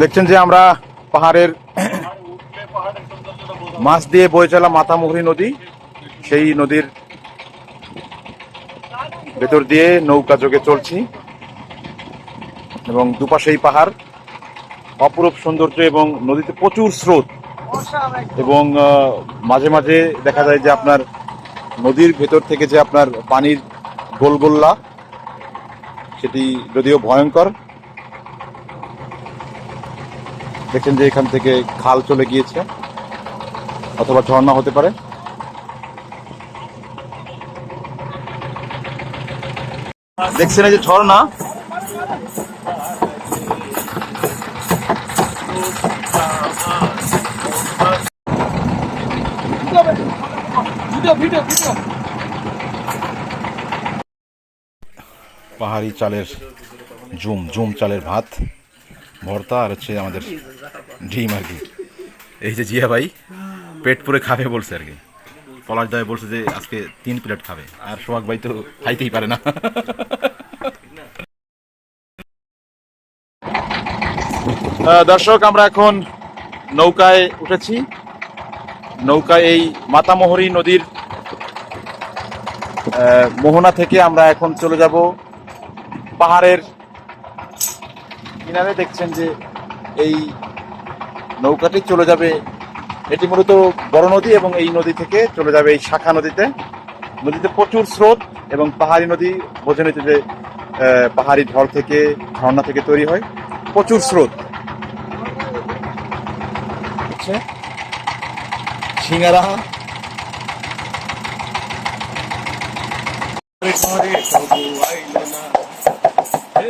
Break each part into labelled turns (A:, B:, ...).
A: দেখছেন যে আমরা পাহাড়ের মাছ দিয়ে বয়ে চলা মাথামুহুরী নদী সেই নদীর ভেতর দিয়ে নৌকা যোগে চলছি এবং দুপাশেই পাহাড়, অপরূপ সৌন্দর্য এবং নদীতে প্রচুর স্রোত এবং মাঝে মাঝে দেখা যায় যে আপনার নদীর ভেতর থেকে যে আপনার পানির গোলগোল্লা, সেটি যদিও ভয়ঙ্কর, দেখছেন যে এখান থেকে খাল চলে গিয়েছে, অথবা ঝর্ণা হতে পারে। দেখছেন এই যে ঝর্ণা? পাহাড়ি চালের জুম জুম চালের ভাত, ভর্তা আর হচ্ছে আমাদের ডিম আর কি। এই যে জিয়া ভাই, পেট পুরে খাবে বলছে আর কি। পলাশ দায় বলছে যে আজকে তিন প্লেট খাবে। আর সোহাগ ভাই তো খাইতেই পারে না। দর্শক, আমরা এখন নৌকায় উঠেছি। নৌকায় এই মাতামোহরী নদীর মোহনা থেকে আমরা এখন চলে যাব। পাহাড়ের কিনারে দেখছেন যে এই নৌকাটি চলে যাবে এটি মূলত বড় নদী এবং এই নদী থেকে চলে যাবে এই শাখা নদীতে। নদীতে প্রচুর স্রোত এবং পাহাড়ি নদী, বোঝে নিতে যে পাহাড়ি ঢল থেকে, ঝর্ণা থেকে তৈরি হয়। প্রচুর স্রোত। হচ্ছে সিঙ্গারা।
B: হে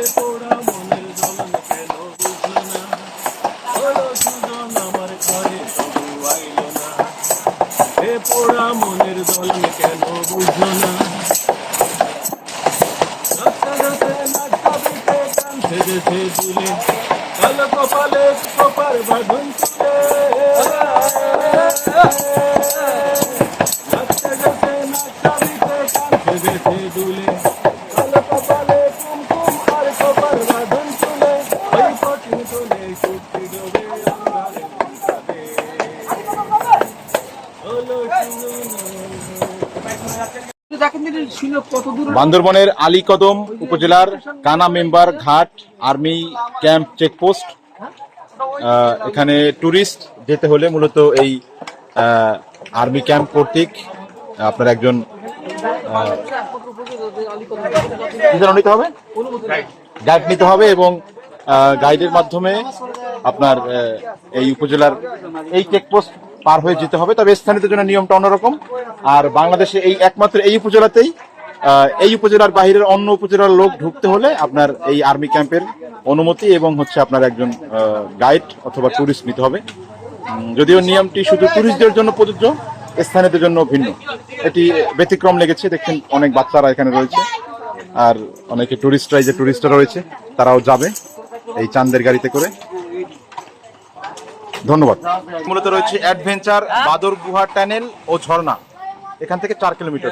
B: পোড়া মনের দলে কেন বুঝো না? কান কালো কপালে কপার বাঁধন তুলে
A: বান্দরবনের আলীকদম উপজেলার কানা মেম্বার ঘাট আর্মি ক্যাম্প চেকপোস্ট এখানে ট্যুরিস্ট যেতে হলে মূলত এই আর্মি ক্যাম্প কর্তৃক আপনার একজন নিতে হবে? গাইড নিতে হবে এবং গাইডের মাধ্যমে আপনার এই উপজেলার এই চেকপোস্ট পার হয়ে যেতে হবে। তবে স্থানীয়দের জন্য নিয়মটা অন্যরকম। আর বাংলাদেশে এই একমাত্র এই উপজেলাতেই এই উপজেলার বাইরের অন্য উপজেলার লোক ঢুকতে হলে আপনার এই আর্মি ক্যাম্পের অনুমতি এবং হচ্ছে আপনার একজন গাইড অথবা ট্যুরিস্ট নিতে হবে। যদিও নিয়মটি শুধু ট্যুরিস্টদের জন্য প্রযোজ্য, স্থানীয়দের জন্য ভিন্ন। এটি ব্যতিক্রম লেগেছে দেখছেন অনেক বাচ্চারা এখানে রয়েছে। আর অনেকে টুরিস্টরা এই যে টুরিস্টরা রয়েছে, তারাও যাবে এই চান্দের গাড়িতে করে। ধন্যবাদ। মূলত রয়েছে অ্যাডভেঞ্চার বাদর গুহা টানেল ও ঝর্ণা। এখান থেকে চার কিলোমিটার